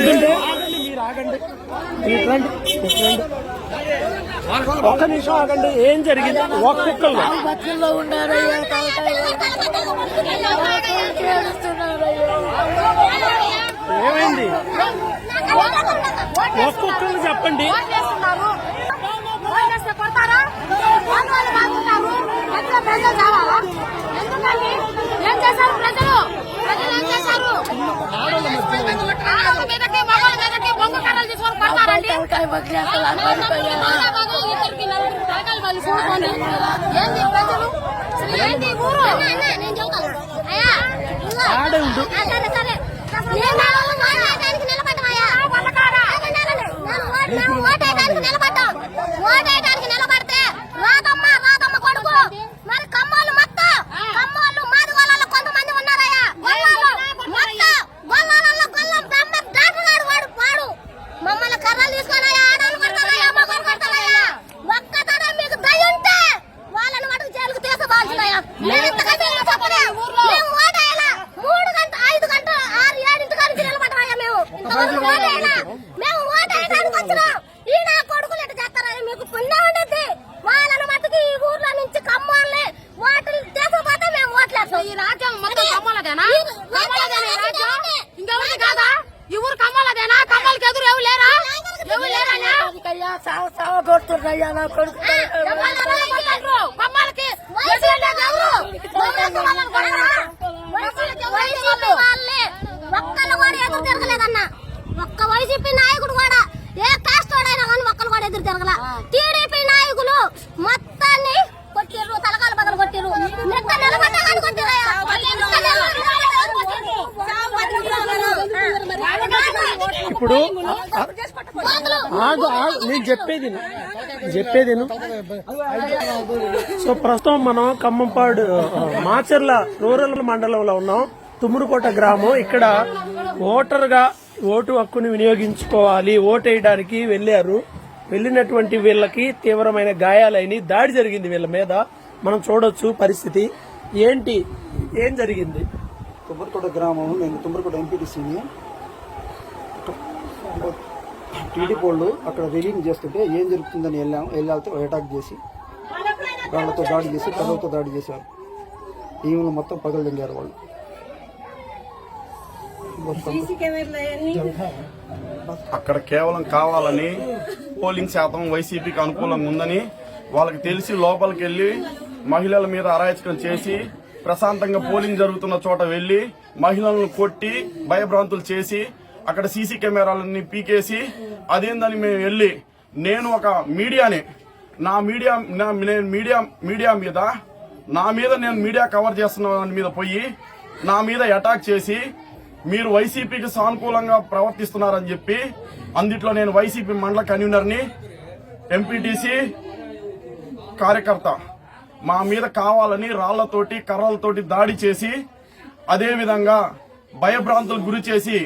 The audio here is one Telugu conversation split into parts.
మీరు ఆగండి. ఒక్క నిమిషం ఆగండి ఏం జరిగింది? ఒక్కొక్కరు ఏమైంది? ఒక్కొక్కరు చెప్పండి. ఏం చేశారు ప్రజలు ప్రజలు ఏం చేశారు ఏంది ప్రజలు? అసలు ఈ ఊరు నేను చెబుతాను అయ్యా ఇదిగో. ఆడే ఉండు. ఆ, సరే సరే నేను ఓటేయడానికి నిలబడ్డామయ్యా. నేను ఓట్- మేము ఓటేయడానికి నిలబడ్డాం. ఓటేయడానికి నిలబడితే రాధమ్మ, రాధమ్మ కొడుకు. మరి కమ్మోళ్ళు మొత్తం, కమ్మోళ్ళు, మాదిగోళ్ళలో కొంతమంది ఉన్నారయ్యా. గొల్లాలు, మొత్తం, గొల్లాలలో గొల్లం బ్రహ్మ డాక్టర్ గారు వాడు వాడు. మమ్మల్ని కర్రలు తీసుకొని అయ్యా, ఆడవాళ్ళు కొడతారయ్యా, మగవాళ్ళు కొడతారయ్యా. ఒక్కతోనే మీకు దయ ఉంటే వాళ్ళని మటుకు జైలుకు తీసుకోవాల్సిందయ్యా. మేము ఇంతకంటే ఏం చెప్పలేం. మేము ఓటేయాలా? మూడు గంట ఐదు గంటల ఆరు ఏడింటి నుంచి నిలబడ్డామయ్యా మేము ఇంతవరకు ఓటేయాలా? మేము ఓటేయడానికి వచ్చినాం ఈ నా కొడుకులు ఎట్లా చేస్తారని మీకు పుణ్యం ఉండేది వాళ్ళని మటుకు ఈ ఊర్లో నుంచి కమ్మాలి ఓట్లు తీసుకుపోతే మేము ఓట్లేస్తాం ఈ రాజ్యం మొత్తం కమ్మాలదేనా కమ్మాలదేనా ఈ రాజ్యం ఇంకెవరిది కాదా ఈ ఊరు కమ్మాలదేనా కమ్మలకి ఎదురు ఎవరు లేరా ఎవరు లేరా అయ్యా సావ సావ కొడుతున్నాయ్యా నా కొడుకు కూడా ఒక్క వైసీపీ నాయకుడు కూడా ఏ కాస్ట్ వాడైనా కానీ ఒక్కళ్ళు కూడా ఎదురు తిరగల టీడీపీ నాయకులు మొత్తాన్ని కొట్టిర్రు తలకాలు కొట్టిర్రు ఇప్పుడు ఆగు ఆగు. నేను చెప్పేది చెప్పేది సో ప్రస్తుతం మనం ఖమ్మంపాడు మాచర్ల రూరల్ మండలంలో ఉన్నాం. తుమ్మురుకోట గ్రామం. ఇక్కడ ఓటర్గా ఓటు హక్కుని వినియోగించుకోవాలి. ఓటేయడానికి వెళ్ళారు. వెళ్ళినటువంటి వీళ్ళకి తీవ్రమైన గాయాలైన దాడి జరిగింది వీళ్ళ మీద. మనం చూడొచ్చు పరిస్థితి. ఏంటి? ఏం జరిగింది? తుమ్మరకోట గ్రామం నేను తుమ్మరకోట ఎంపీటీసీని టీడీపీ వాళ్ళు అక్కడ రిలీవ్ చేస్తుంటే ఏం జరుగుతుందని వెళ్ళాం వెళ్ళాలితో అటాక్ చేసి వాళ్ళతో దాడి చేసి పిల్లలతో దాడి చేశారు. ఈమెను మొత్తం పగలు దింగారు వాళ్ళు అక్కడ కేవలం కావాలని పోలింగ్ శాతం వైసీపీకి అనుకూలంగా ఉందని వాళ్ళకి తెలిసి లోపలికి వెళ్ళి మహిళల మీద అరాచకం చేసి ప్రశాంతంగా పోలింగ్ జరుగుతున్న చోట వెళ్ళి మహిళలను కొట్టి భయభ్రాంతులు చేసి అక్కడ సీసీ కెమెరాలన్నీ పీకేసి అదేందని మేము వెళ్ళి నేను ఒక మీడియాని. నా మీడియా నా- నేను మీడియా మీడియా మీద నా మీద నేను మీడియా కవర్ చేస్తున్న దాని మీద పోయి నా మీద అటాక్ చేసి మీరు వైసీపీకి సానుకూలంగా ప్రవర్తిస్తున్నారని చెప్పి అందుట్లో నేను వైసీపీ మండల కన్వీనర్ని ఎంపీటీసీ కార్యకర్త మా మీద కావాలని రాళ్ళతోటి కర్రలతోటి దాడి చేసి అదేవిధంగా భయభ్రాంతులు భయభ్రాంతులకు గురి చేసి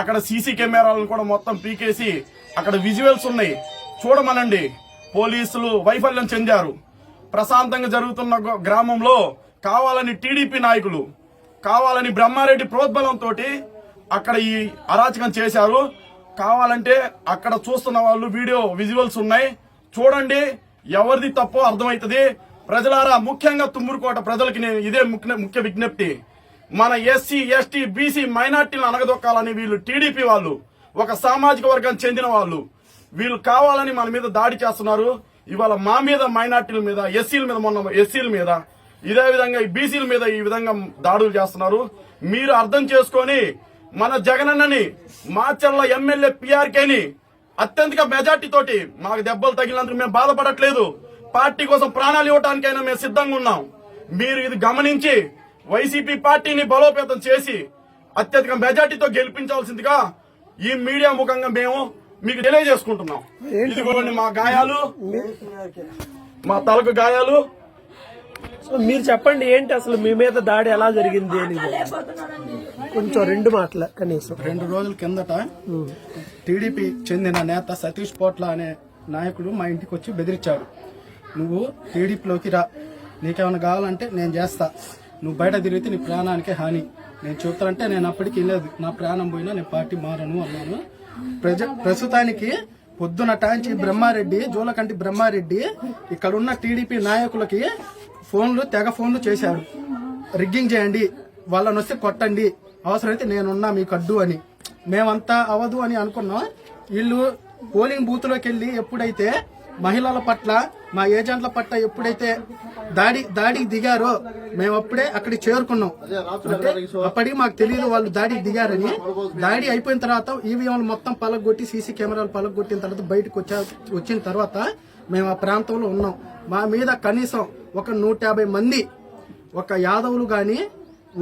అక్కడ సీసీ కెమెరాలను కూడా మొత్తం పీకేసి అక్కడ విజువల్స్ ఉన్నాయి. చూడమనండి. పోలీసులు వైఫల్యం చెందారు. ప్రశాంతంగా జరుగుతున్న గ్రామంలో కావాలని టీడీపీ నాయకులు కావాలని బ్రహ్మారెడ్డి ప్రోద్బలంతో అక్కడ ఈ అరాచకం చేశారు. కావాలంటే అక్కడ చూస్తున్న వాళ్ళు వీడియో విజువల్స్ ఉన్నాయి. చూడండి ఎవరిది తప్పో అర్థమవుతుంది. ప్రజలారా ముఖ్యంగా తుమ్మూరుకోట ప్రజలకి నేను ఇదే ముఖ్య విజ్ఞప్తి. మన ఎస్సీ ఎస్టీ బీసీ మైనార్టీలను అనగదొక్కాలని వీళ్ళు టీడీపీ వాళ్ళు ఒక సామాజిక వర్గానికి చెందిన వాళ్ళు. వీళ్ళు కావాలని మన మీద దాడి చేస్తున్నారు. ఇవాళ మా మీద మైనార్టీల మీద ఎస్సీల మీద మొన్న ఎస్సీల మీద ఇదే విధంగా ఈ బీసీల మీద ఈ విధంగా దాడులు చేస్తున్నారు. మీరు అర్థం చేసుకొని మన జగనన్నని మాచర్ల ఎమ్మెల్యే పిఆర్కేని అత్యధిక మెజార్టీ తోటి మాకు దెబ్బలు తగిలినందుకు మేము బాధపడట్లేదు. పార్టీ కోసం ప్రాణాలు ఇవ్వటానికైనా మేము సిద్ధంగా ఉన్నాం. మీరు ఇది గమనించి వైసీపీ పార్టీని బలోపేతం చేసి అత్యధిక మెజార్టీతో గెలిపించాల్సిందిగా ఈ మీడియా ముఖంగా మేము మీకు తెలియజేసుకుంటున్నాం. ఇదిగోండి మా గాయాలు. మా తలకు గాయాలు. సో మీరు చెప్పండి ఏంటి అసలు మీ మీద దాడి ఎలా జరిగింది అని? కొంచెం రెండు మాటల కనీసం. రెండు రోజుల కిందట టీడీపీ చెందిన నేత సతీష్ పోట్ల అనే నాయకుడు మా ఇంటికి వచ్చి బెదిరించాడు. నువ్వు టీడీపీలోకి రా. నీకేమైనా కావాలంటే నేను చేస్తా. నువ్వు బయట తిరిగితే నీ ప్రాణానికే హాని. నేను చెప్తానంటే నేను అప్పటికి లేదు. నా ప్రాణం పోయినా నేను పార్టీ మారను అన్నాను. ప్రజ ప్రస్తుతానికి పొద్దున టాంచి బ్రహ్మారెడ్డి జూలకంటి బ్రహ్మారెడ్డి ఇక్కడున్న టీడీపీ నాయకులకి ఫోన్లు తెగ ఫోన్లు చేశారు. రిగ్గింగ్ చేయండి. వాళ్ళని వస్తే కొట్టండి. అవసరమైతే నేనున్నా మీకు అడ్డు అని. మేమంతా అవదు అని అనుకున్నాం. వీళ్ళు పోలింగ్ బూత్లోకి వెళ్ళి ఎప్పుడైతే మహిళల పట్ల మా ఏజెంట్ల పట్ల ఎప్పుడైతే దాడి దాడికి దిగారో మేము అప్పుడే అక్కడికి చేరుకున్నాం. అంటే అప్పటికి మాకు తెలియదు వాళ్ళు దాడికి దిగారని. దాడి అయిపోయిన తర్వాత ఈవీఎంలు మొత్తం పలగొట్టి సీసీ కెమెరాలు పలగొట్టిన తర్వాత బయటకు వచ్చా వచ్చిన తర్వాత మేము ఆ ప్రాంతంలో ఉన్నాం. మా మీద కనీసం ఒక నూట యాభై మంది ఒక యాదవులు గాని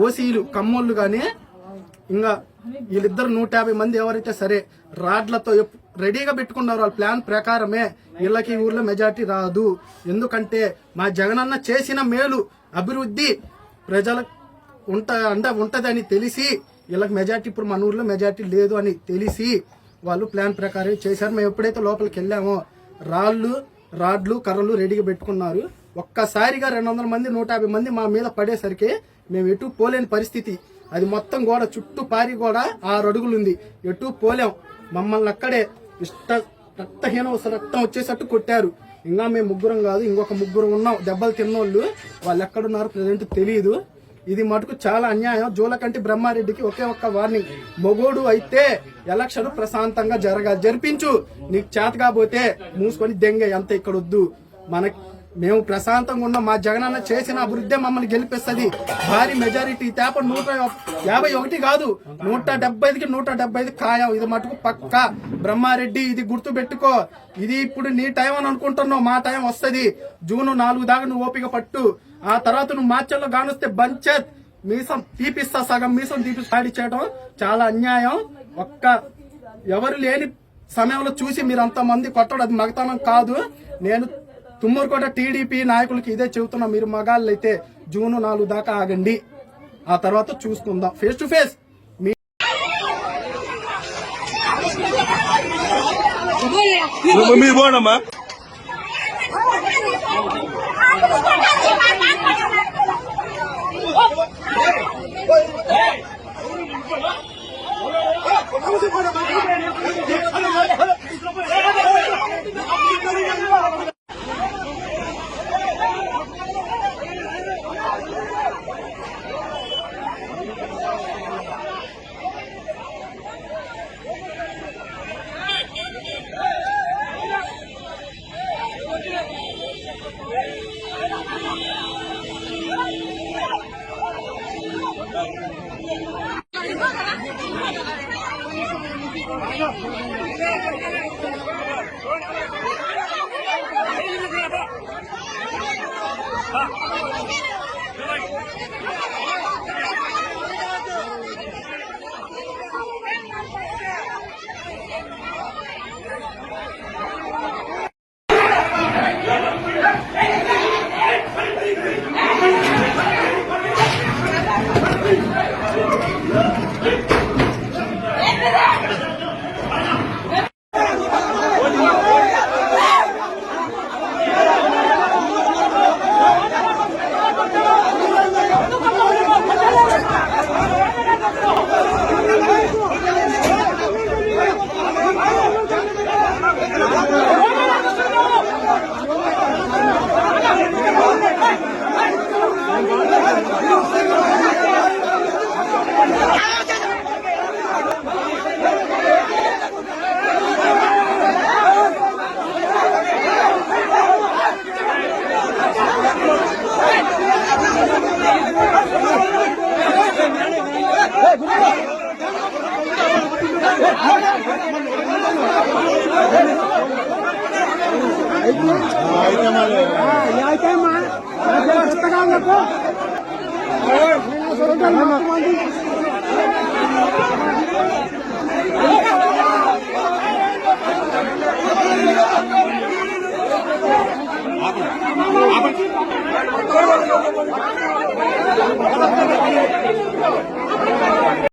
ఓసీలు కమ్మోళ్ళు గాని ఇంకా వీళ్ళిద్దరు నూట యాభై మంది ఎవరైతే సరే రాడ్లతో రెడీగా పెట్టుకున్నారు వాళ్ళ ప్లాన్ ప్రకారమే వీళ్ళకి ఊర్లో మెజార్టీ రాదు. ఎందుకంటే మా జగనన్న చేసిన మేలు అభివృద్ధి ప్రజలకు ఉంట అంటే ఉంటదని తెలిసి వీళ్ళకి మెజార్టీ ఇప్పుడు మన ఊర్లో మెజార్టీ లేదు అని తెలిసి వాళ్ళు ప్లాన్ ప్రకారం చేశారు. మేము ఎప్పుడైతే లోపలికి వెళ్ళామో రాళ్ళు రాడ్లు కర్రలు రెడీగా పెట్టుకున్నారు. ఒక్కసారిగా రెండు వందల మంది నూట యాభై మంది మా మీద పడేసరికి మేము ఎటు పోలేని పరిస్థితి. అది మొత్తం గోడ చుట్టూ పారి గోడ ఆరు అడుగులుంది. ఎటు పోలేం. మమ్మల్ని అక్కడే ఇష్ట రక్తహీనం రక్తం వచ్చేసట్టు కొట్టారు. ఇంకా మేము ముగ్గురం కాదు ఇంకొక ముగ్గురు ఉన్నాం. దెబ్బలు తిన్నోళ్ళు వాళ్ళు ఎక్కడున్నారు ప్రజెంట్ తెలియదు ఇది మటుకు చాలా అన్యాయం. జూలకంటి బ్రహ్మారెడ్డికి ఒకే ఒక్క వార్నింగ్ మొగోడు అయితే ఎలక్షన్ ప్రశాంతంగా జరగా జరిపించు. నీకు చేత కాబోతే మూసుకొని దెంగ ఎంత ఇక్కడ వద్దు మన మేము ప్రశాంతంగా ఉన్న. మా జగనన్న చేసిన అభివృద్ధి మమ్మల్ని గెలిపిస్తుంది. భారీ మెజారిటీ. తేప నూట యాభై ఒకటి కాదు. నూట డెబ్బైకి నూట డెబ్బై ఐదు ఖాయం. ఇది మటుకు పక్క. బ్రహ్మారెడ్డి ఇది గుర్తు పెట్టుకో ఇది ఇప్పుడు నీ టైం అని అనుకుంటున్నావు. మా టైం వస్తుంది. జూన్ నాలుగు దాకా నువ్వు ఓపిక పట్టు. ఆ తర్వాత నువ్వు మార్చల్లో కానొస్తే బంచత్. మీసం తీపిస్తా సగం. మీసం తీపి ఖాళీ చేయడం చాలా అన్యాయం. ఒక్క ఎవరు లేని సమయంలో చూసి మీరు అంతమంది కొట్టడం అది మగతనం కాదు. నేను తుమ్మూరుకోట టీడీపీ నాయకులకి ఇదే చెబుతున్నా మీరు మగాళ్ళు అయితే జూన్ నాలుగు దాకా ఆగండి. ఆ తర్వాత చూసుకుందాం. ఫేస్ టు ఫేస్ మీ మీరు ಯಾಕೇಮ್ಮ ತಗೊಂಡ್ಬೇಕು